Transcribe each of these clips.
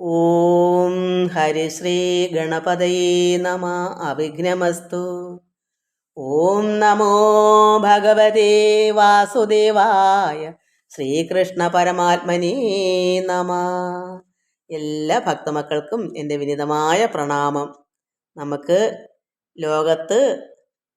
ഓം ഹരിശ്രീ ഗണപതയേ നമ. അവിഘ്നമസ്തു. ഓം നമോ ഭഗവതേ വാസുദേവായ ശ്രീകൃഷ്ണ പരമാത്മനേ നമ. എല്ലാ ഭക്തമക്കൾക്കും എന്റെ വിനിതമായ പ്രണാമം. നമുക്ക് ലോകത്ത്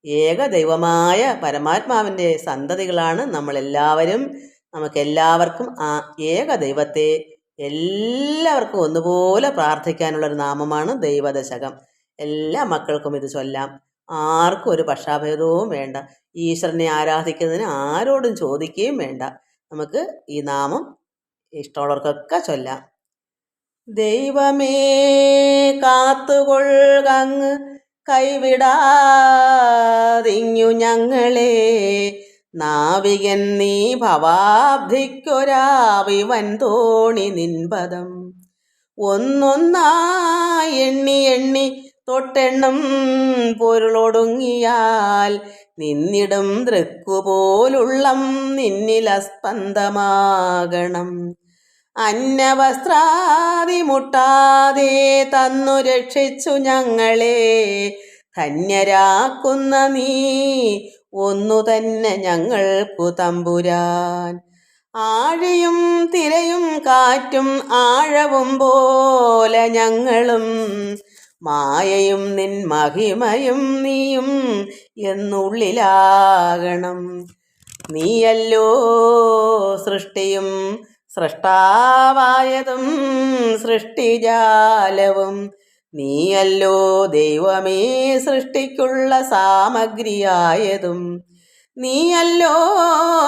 ഏക ദൈവമായ പരമാത്മാവിന്റെ സന്തതികളാണ് നമ്മളെല്ലാവരും. നമുക്കെല്ലാവർക്കും ആ ഏകദൈവത്തെ എല്ലാവർക്കും ഒന്നുപോലെ പ്രാർത്ഥിക്കാനുള്ളൊരു നാമമാണ് ദൈവദശകം. എല്ലാ മക്കൾക്കും ഇത് ചൊല്ലാം. ആർക്കും ഒരു പക്ഷാഭേദവും വേണ്ട. ഈശ്വരനെ ആരാധിക്കുന്നതിന് ആരോടും ചോദിക്കുകയും വേണ്ട. നമുക്ക് ഈ നാമം ഇഷ്ടമുള്ളവർക്കൊക്കെ ചൊല്ലാം. ദൈവമേ കാത്തുകൊള്ളങ്ങ് കൈവിടാതിങ്ങു ഞങ്ങളെ. നാവികൻ നീ ഭവാബ്ധിക്കൊരാവിവൻ തോണി നിൻപദം. ഒന്നൊന്നായി എണ്ണി എണ്ണി തൊട്ടെണ്ണം പൊരുളൊടുങ്ങിയാൽ നിന്നിടും ദൃക്കുപോലുള്ളം നിന്നിലസ്പന്ദമാകണം അന്നവസ്ത്രാതി മുട്ടാതെ തന്നു രക്ഷിച്ചു ഞങ്ങളെ. ധന്യരാക്കുന്ന നീ ഒന്നു തന്നെ ഞങ്ങൾക്കു തമ്പുരാൻ. ആഴിയും തിരയും കാറ്റും ആഴവും പോലെ ഞങ്ങളും മായയും നിൻ മഹിമയും നീയും എന്നുള്ളിലാകണം. നീയല്ലോ സൃഷ്ടിയും സൃഷ്ടാവായതും സൃഷ്ടിജാലവും. നീയല്ലോ ദൈവമേ സൃഷ്ടിക്കുള്ള സാമഗ്രിയായതും. നീയല്ലോ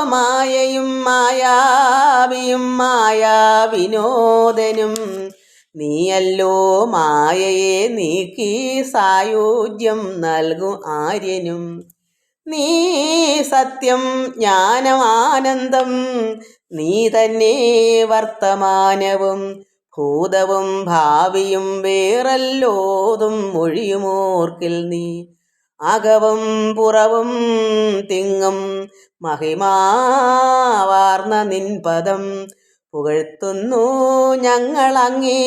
മായയും മായാവിയും മായാവിനോദനും. നീയല്ലോ മായയെ നീക്കി സായുജ്യം നൽകും ആര്യനും. നീ സത്യം ജ്ഞാനമാനന്ദം നീ തന്നെ വർത്തമാനവും. ഭൂതവും ഭാവിയും വേറല്ലോതും മൊഴിയുമോർക്കിൽ നീ. അകവും പുറവും തിങ്ങും മഹിമാവാർന്ന നിൻ പദം പുകഴ്ത്തുന്നു ഞങ്ങളങ്ങേ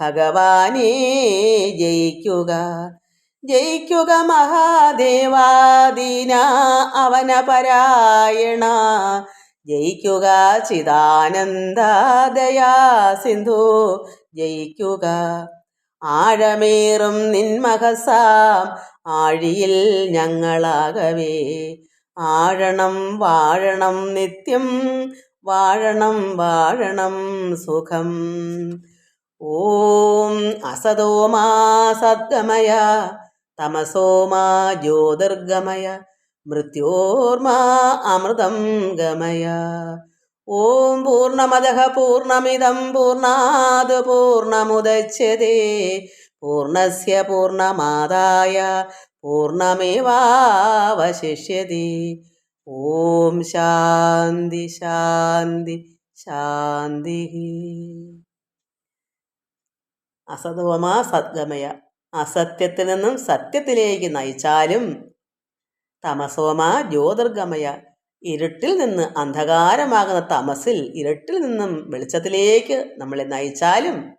ഭഗവാനെ ജയിക്കുക. ജയിക്കുക മഹാദേവാദീന അവനപരായണ. ജയിക്കുക ചിദാനന്ദദയാ സിന്ധു. ജയിക്കുക. ആഴമേറും നിന്മഹസാം ആഴിയിൽ ഞങ്ങളാകവേ. ആഴണം വാഴണം നിത്യം. വാഴണം വാഴണം സുഖം. ഓം അസതോമാ സദ്ഗമയ. തമസോമാ ജ്യോതിർഗമയ. മൃത്യോർമാ അമൃതം ഗമയ. ഓം പൂർണമദ പൂർണമിതം പൂർണാത് പൂർണമുദച്യത്തെ പൂർണസ്യ പൂർണമാതായ പൂർണമേവാവശിഷ്യതി. ഓം ശാന്തി ശാന്തി ശാന്തി. അസതോമാ സദ്ഗമയ. അസത്യത്തിൽ നിന്നും സത്യത്തിലേക്ക് നയിച്ചാലും തമസോമ ജ്യോതിർഗമയ. ഇരുട്ടിൽ നിന്ന് അന്ധകാരമാകുന്ന തമസിൽ ഇരുട്ടിൽ നിന്നും വെളിച്ചത്തിലേക്ക് നമ്മളെ നയിച്ചാലും.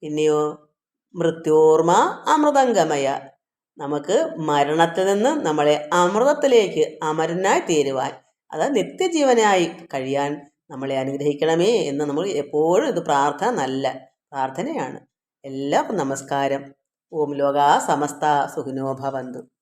പിന്നെയോ മൃത്യോർമ അമൃതംഗമയ. നമുക്ക് മരണത്തിൽ നിന്ന് നമ്മളെ അമൃതത്തിലേക്ക് അമരനായി തീരുവാൻ അത് നിത്യജീവനായി കഴിയാൻ നമ്മളെ അനുഗ്രഹിക്കണമേ എന്ന് നമ്മൾ എപ്പോഴും ഇത് പ്രാർത്ഥന നല്ല പ്രാർത്ഥനയാണ്. എല്ലാവർക്കും നമസ്കാരം. ഓം ലോക സമസ്ത സുഖിനോ ഭവന്തു.